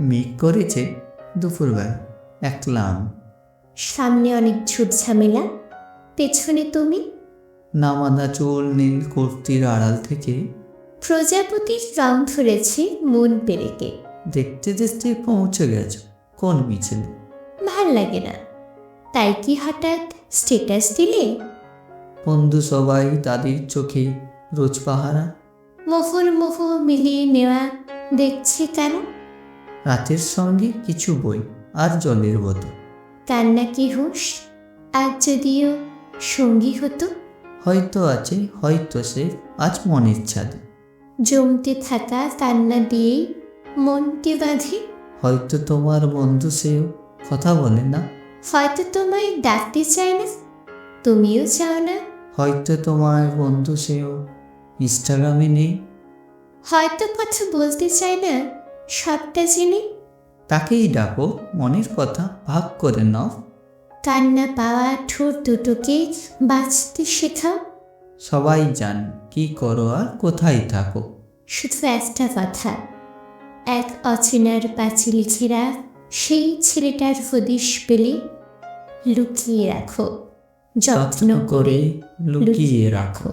মেঘ করেছে দুপুরবেলা একলাম সামনে অনেক ঝুট ঝামেলা পেছনে তুমি? নামাদা চুল নীল কুর্তির আড়াল থেকে প্রজাপতির রং ধরেছে মন পেরেকে। দেখতে দেখতে পৌঁছে গেছ কোন মিছিলে। ভালো লাগে না। তাই কি হঠাৎ স্টেটাস দিলে? বন্ধু সবাই তাদের চোখে রোজ পাহারা। মোহর মোহ মিলিয়ে নেওয়া দেখছি কেন? রাতের সঙ্গে কিছু বই আর জলের বোতল। কান্না কি হুঁশ? আর যদিও সঙ্গী হতো। হয়তো আছে হয়তো সে আজ মনের ছাদে। জমতে থাকা কান্না দিয়েই মনকে বাঁধে। হয়তো তোমার বন্ধু সেও কথা বলে না। হয়তো তোমায় ডাকতে চায় না। তুমিও চাও না। হয়তো তোমার বন্ধু সেও ইনস্টাগ্রামে নেই। হয়তো কথা বলতে চায় না। সবটা চিনি তাকেই ডাকো মনের কথা ভাগ করে নাও। কান্না পাওয়া ঠোঁট দুটোকে বাঁচতে শেখাও সবাই জান কি করো আর কোথায় থাকো। শুধু একটা কথা এক অচেনার পাঁচিল ঘেরা সেই ছেলেটার হদিশ পেলে লুকিয়ে রাখো যত্ন করে লুকিয়ে রাখো।